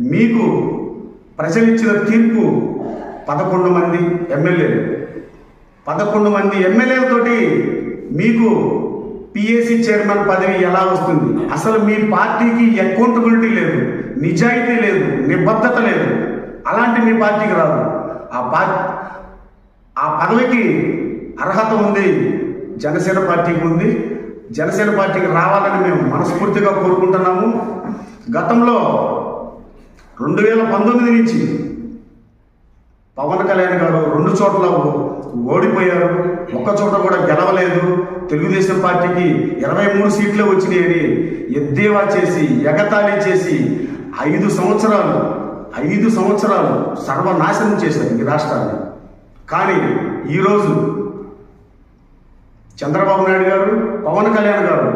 మీకు ప్రజలిచ్చిన తీర్పు పదకొండు మంది ఎమ్మెల్యేలు. పదకొండు మంది ఎమ్మెల్యేలతోటి మీకు పిఏసీ చైర్మన్ పదవి ఎలా వస్తుంది? అసలు మీ పార్టీకి అకౌంటబిలిటీ లేదు నిజాయితీ లేదు నిబద్ధత లేదు. అలాంటి మీ పార్టీకి రాదు. ఆ పార్టీ ఆ పదవికి అర్హత ఉంది జనసేన పార్టీకి ఉంది. జనసేన పార్టీకి రావాలని మేము మనస్ఫూర్తిగా కోరుకుంటున్నాము. గతంలో రెండు వేల పంతొమ్మిది నుంచి పవన్ కళ్యాణ్ గారు రెండు చోట్ల ఓడిపోయారు. ఒక్క చోట కూడా గెలవలేదు. తెలుగుదేశం పార్టీకి ఇరవై మూడు సీట్లే వచ్చినాయని ఎద్దేవా చేసి ఎగతాళి చేసి ఐదు సంవత్సరాలు ఐదు సంవత్సరాలు సర్వనాశనం చేశారు ఈ రాష్ట్రాన్ని. కానీ ఈరోజు చంద్రబాబు నాయుడు గారు పవన్ కళ్యాణ్ గారు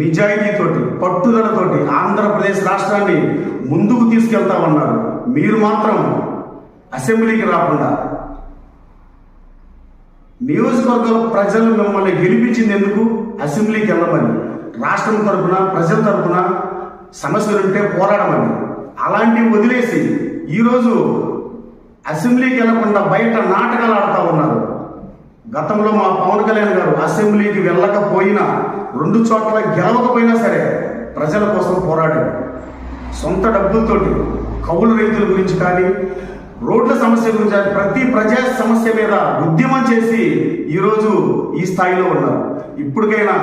నిజాయితీతోటి పట్టుదలతోటి ఆంధ్రప్రదేశ్ రాష్ట్రాన్ని ముందుకు తీసుకెళ్తామన్నారు. మీరు మాత్రం అసెంబ్లీకి రాకుండా. నియోజకవర్గాల ప్రజలు మిమ్మల్ని గెలిపించింది ఎందుకు? అసెంబ్లీకి వెళ్ళమని. రాష్ట్రం తరఫున ప్రజల తరఫున సమస్యలుంటే పోరాడమని. అలాంటివి వదిలేసి ఈరోజు అసెంబ్లీకి వెళ్ళకుండా బయట నాటకాలు ఆడుతూ ఉన్నారు. గతంలో మా పవన్ కళ్యాణ్ గారు అసెంబ్లీకి వెళ్ళకపోయినా రెండు చోట్ల గెలవకపోయినా సరే ప్రజల కోసం పోరాడారు. సొంత డబ్బులతోటి కౌలు రైతుల గురించి కానీ రోడ్ల సమస్య గురించి కానీ ప్రతి ప్రజా సమస్య మీద ఉద్యమం చేసి ఈరోజు ఈ స్థాయిలో ఉన్నారు. ఇప్పటికైనా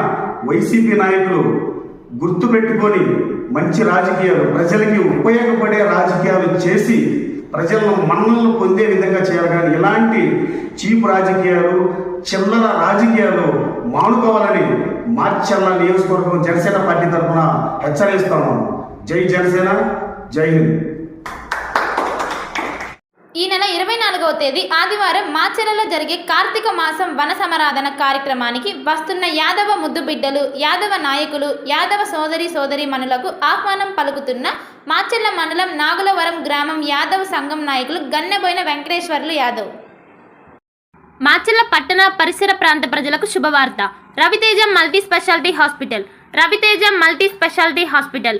వైసీపీ నాయకులు గుర్తు పెట్టుకొని మంచి రాజకీయాలు ప్రజలకి ఉపయోగపడే రాజకీయాలు చేసి ప్రజలను మన్నలను పొందే విధంగా చేయాలి. కానీ ఇలాంటి చీప్ రాజకీయాలు చిల్లర రాజకీయాలు మానుకోవాలని మార్చల్ల నియోజకవర్గం జనసేన పార్టీ తరఫున హెచ్చరిస్తాము జై జనసేన జై హింద్. ఈ నెల ఇరవై నాలుగవ తేదీ ఆదివారం మాచెరలో జరిగే కార్తీక మాసం వన సమరాధన కార్యక్రమానికి వస్తున్న యాదవ ముద్దు బిడ్డలు యాదవ నాయకులు యాదవ సోదరి సోదరి మనులకు ఆహ్వానం పలుకుతున్న మాచెల్ల మండలం నాగులవరం గ్రామం యాదవ సంఘం నాయకులు గన్నెబోయిన వెంకటేశ్వర్లు యాదవ్. మాచెల్ల పట్టణ పరిసర ప్రాంత ప్రజలకు శుభవార్త. Raviteja multi speciality hospital. Raviteja multi speciality hospital.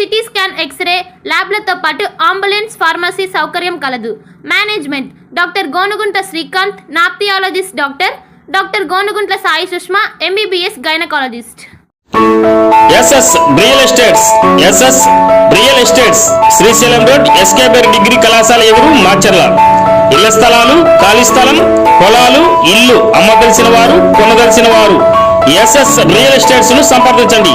CT scan x ray ల్యాబ్లతో పాటు అంబులెన్స్ ఫార్మసీ సౌకర్యం కలదు. Management doctor Gonugunta Srikanth nephrologist doctor doctor Gonuguntla Sai Sushma MBBS gynaecologist. SS real estates SS real estates Srisailam road SKBR degree కళాశాల ఎదురు మాచర్ల. ఇళ్ళ స్థలాలు ఖాళీ స్థలం పొలాలు ఇల్లు అమ్మదలిసిన వారు కొనదలిసిన వారు. ఎస్ఎస్ రియల్ ఎస్టేట్స్ను సంప్రదించండి.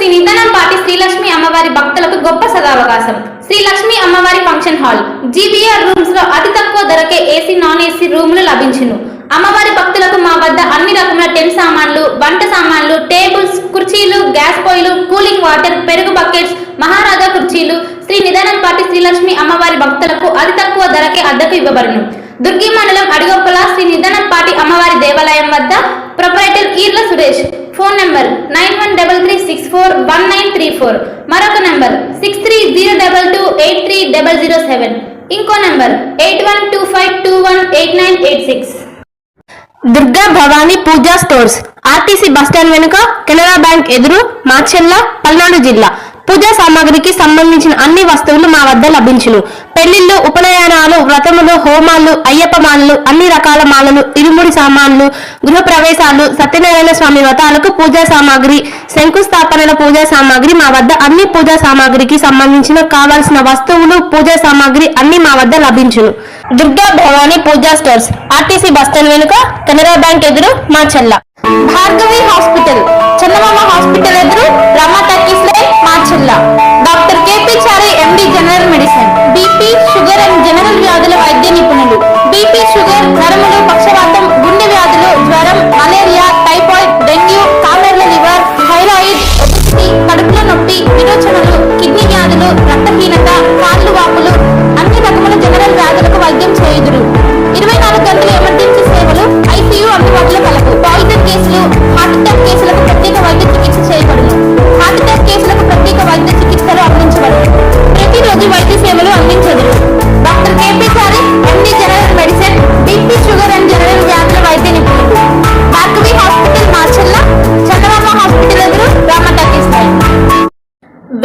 Shri Nidanampati Srilakshmi అమ్మవారి భక్తులకు గొప్ప సదావకాశం. శ్రీ లక్ష్మి అమ్మవారి ఫంక్షన్ హాల్. జీబీఆర్ రూమ్స్లో అతి తక్కువ ధరకే ఏసీ నాన్ ఏసీ రూములు లభించును. అమ్మవారి భక్తులకు మా వద్ద అన్ని రకముల టెన్ సామాన్లు వంట సామాన్లు టేబుల్స్ కుర్చీలు గ్యాస్ పొయ్యిలు కూలింగ్ వాటర్ పెరుగు బకెట్స్ మహారాజా కుర్చీలు శ్రీ నిదానంపాటి శ్రీలక్ష్మి అమ్మవారి భక్తులకు అతి తక్కువ ధరకే అద్దెకు ఇవ్వబడును. దుర్గి మండలం అడిగొప్పల శ్రీ నిదానంపాటి అమ్మవారి దేవాలయం వద్ద proprietor Suresh. Phone number nine one double three six four one nine three four. మరొక number six three zero double two eight three double zero seven. ఇంకో number eight one two five two one eight nine eight six. Durga Bhavani Puja stores RTC bus stand వెనుక Canara bank ఎదురు మాచెల్ల పల్నాడు జిల్లా. పూజా సామాగ్రికి సంబంధించిన అన్ని వస్తువులు మా వద్ద లభించును. పెళ్ళిళ్ళు ఉపనయనాలు వ్రతములు హోమాలు అయ్యప్ప మాలలు అన్ని రకాల మాలలు ఇరుముడి సామాన్లు గృహ ప్రవేశాలు సత్యనారాయణ స్వామి వ్రతాలకు పూజా సామాగ్రి శంకుస్థాపనల పూజా సామాగ్రి మా వద్ద అన్ని పూజా సామాగ్రికి సంబంధించిన కావాల్సిన వస్తువులు పూజా సామాగ్రి అన్ని మా వద్ద లభించును. Durga Bhavani Puja stores RTC bus stand వెనుక కెనరా బ్యాంక్ ఎదురు మా చెల్ల. భార్గవి హాస్పిటల్ చందమామ హాస్పిటల్ ఎదురు రమా మా చెల్ల. Doctor KP Chari MD general medicine. BP sugar and general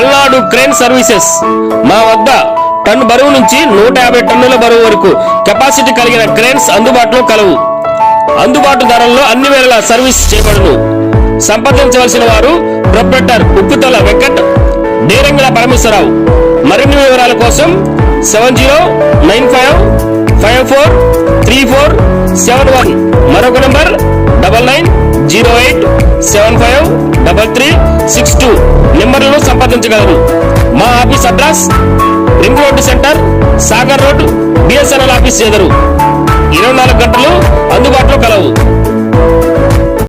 Palnadu crane services. మా వద్ద టన్ను బరువు నుంచి నూట యాభై టన్నుల బరువు వరకు కెపాసిటీ కలిగిన క్రేన్స్ అందుబాటులో కలవు. అందుబాటు ధరల్లో అన్ని వేళలా సర్వీస్ చేయబడును. సంప్రదించవలసిన వారు ప్రొప్రెటర్ ఉప్పుతల వెంకట్ డేరంగిల పరమేశ్వరరావు. మరిన్ని వివరాల కోసం seven zero nine five five four three four seven one. మరొక number double nine zero eight seven five double three six two. నెంబర్లను సంప్రదించగలరు. మా office address ring road centre Sagar road BSNL office ఎదురు. ఇరవై నాలుగు గంటలు అందుబాటులో కలవు.